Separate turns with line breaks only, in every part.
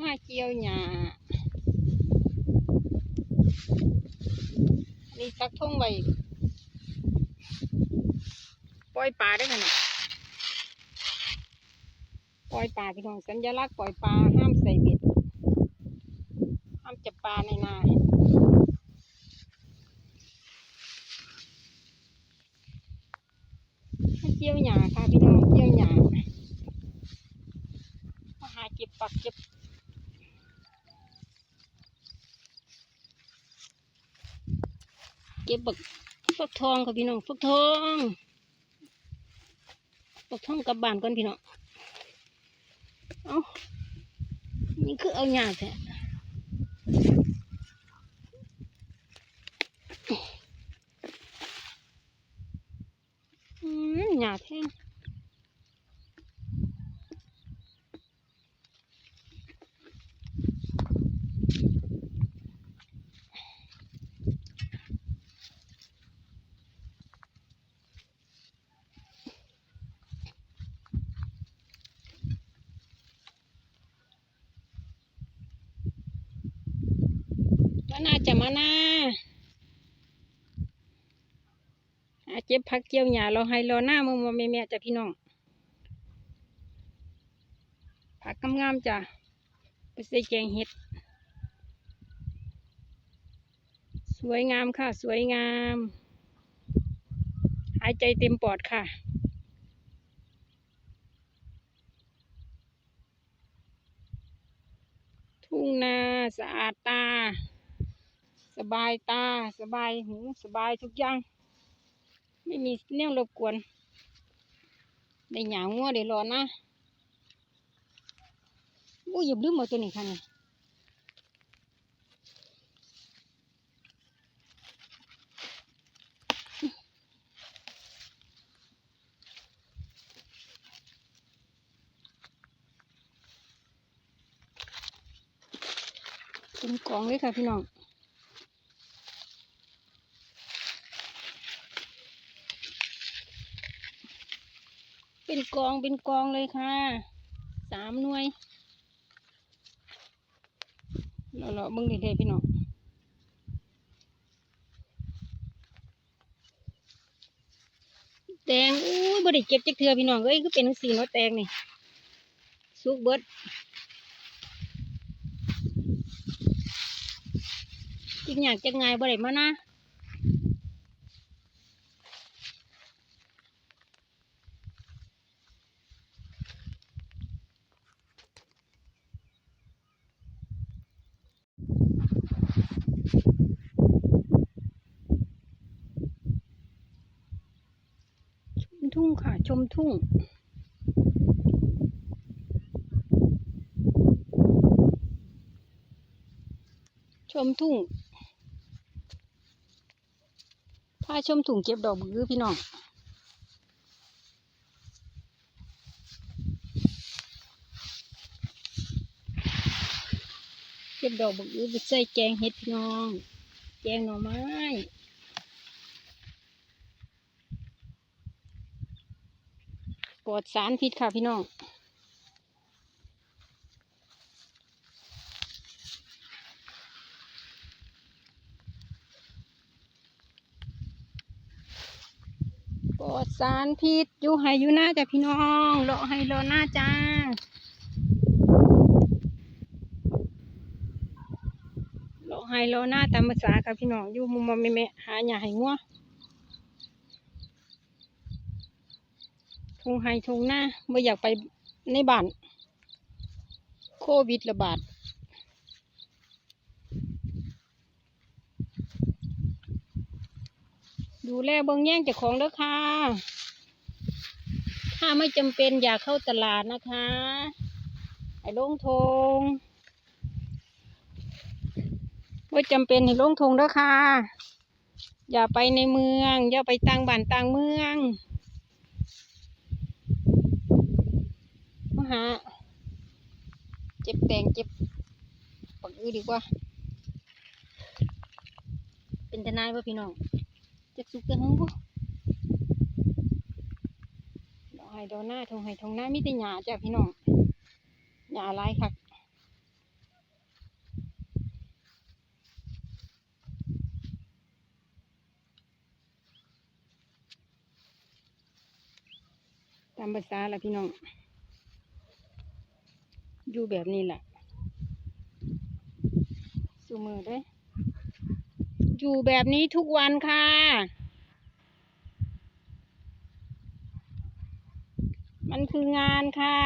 มาเกี่ยวหญ้านี่ตักทงไว้ปล่อยปลาได้ขนาดปล่อยปลาพี่น้องสัญลักษณ์ปล่อยปลาห้ามใส่เบ็ดห้ามจับปลาในนาเกี่ยวหญ้าค่ะพี่น้องเกี่ยวหญ้า ปักเก็บเก็บบักฟักทองค่ะพี่น้องฟักทองฟักทองกลับบ้านก่อนพี่น้องเอ้านี่คือเอาหยาแท้อืมหยาแท้ มาน่าจะมาน่าหาเจ็บพักเกี่ยวหยาเราให้รอหน้ามึงมาแม่แม่จ้ะพี่น้องผักงามๆจ้ะไปใส่แกงเห็ด สวยงามค่ะ สวยงาม หายใจเต็มปอดค่ะทุ่งนาสะอาดตา สบายตา สบายหู สบายทุกอย่าง ไม่มีแนวรบกวน ได้หยางงัวได้รอนนะอู้อย่าลืมเอาตัวนี้ค่ะนี่เป็นกองเลยค่ะพี่น้อง เป็นกองเป็นกองเลยค่ะ สามหน่วยเราเราเบิ่งดีๆพี่น้องแตงอู้ยบ่ได้เก็บจักเทือพี่น้องเอ้ยคือเป็นจังซี่เนาะแตงนี่สุกเบิดกินอยากจักไงบ่ได้มานะ ชมทุ่งค่ะ ชมทุ่งชมทุ่งพาชมทุ่งเก็บดอกบือพี่น้อง ก็บดอกบือไปใส่แกงเห็ดพี่น้อง แกงหน่อไม้ปลอดสารพิษค่ะพี่น้องปลอดสารพิษอยู่ให้อยู่หน้าจ้ะพี่น้องเลาะให้เลาะหน้าจ้า เลาะให้เลหน้าตามภาษาค่ะพี่น้องอยู่มุมมอมแม่หาหญ้าให้งัวทงให้ทงหน้าไม่อยากไปในบ้านโควิดระบาดดูแลเบิ่งแย่งจากของเด้อค่ะ ถ้าไม่จำเป็นอย่าเข้าตลาดนะคะให้ลงทง ว่าจำเป็นให้ลงทงด้อค่ะ อย่าไปในเมือง อย่าไปต่างบ้านต่างเมืองมาหาเจ็บแตงเจ็บปักอือดีกว่า เป็นทนายป่ะพี่น้องจะสุกจะหึงบ่ดอกไห้ดอกหน้าทงไห้ทงหน้ามีแต่หญ้าจ้ะพี่น้องหญ้าหลายคัก ตามภาษาละพี่น้อง อยู่แบบนี้แหละสูมือเด้ยอยู่แบบนี้ทุกวันค่ะ มันคืองานค่ะ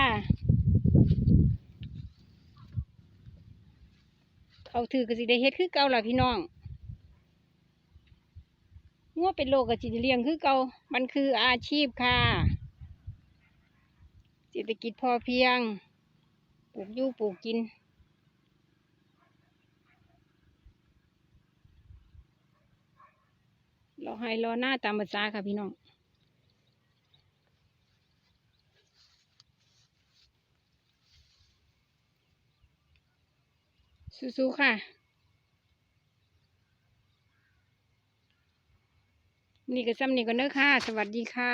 เขาถือกสิได้เฮ็ดคือเก่าล่ะพี่น้องงัวเป็นโรคกสิตเลี้ยงคือเก่ามันคืออาชีพค่ะ เศรษฐกิจพอเพียง ปลูกยู่ปลูกกิน รอให้รอหน้าตามภาษาค่ะพี่น้องสู้ๆค่ะนี่ก็ซ้ำนี่ก็เน้อค่ะ สวัสดีค่ะ